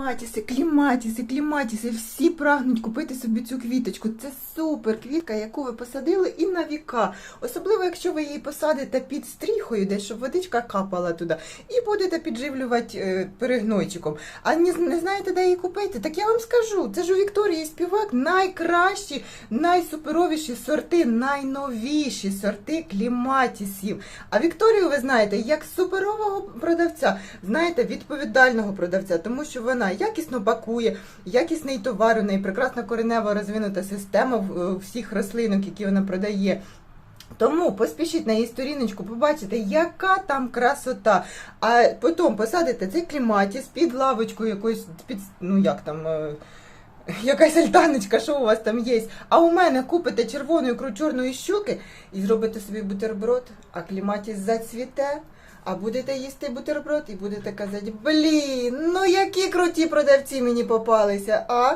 Кліматіси, кліматіси, кліматіси, всі прагнуть купити собі цю квіточку. Це супер квітка, яку ви посадили і на віка. Особливо, якщо ви її посадите під стріхою, десь щоб водичка капала туди, і будете підживлювати е, перегнойчиком. А не, не знаєте, де її купити? Так я вам скажу, це ж у Вікторії співак найкращі, найсуперовіші сорти, найновіші сорти кліматісів. А Вікторію ви знаєте як суперового продавця, знаєте, відповідального продавця, тому що вона якісно пакує, якісний товар, у неї прекрасна коренева розвинута система е, всіх рослинок, які вона продає. Тому поспішіть на її сторіночку, побачите, яка там красота. А потім посадите цей кліматіс під лавочку якоюсь, під, ну як там. Якась альтаночка, що у вас там є. А у мене купите червоної ікру чорної щуки і зробите собі бутерброд, а кліматіс зацвіте. А будете їсти бутерброд і будете казати, блін, ну які круті продавці мені попалися, а?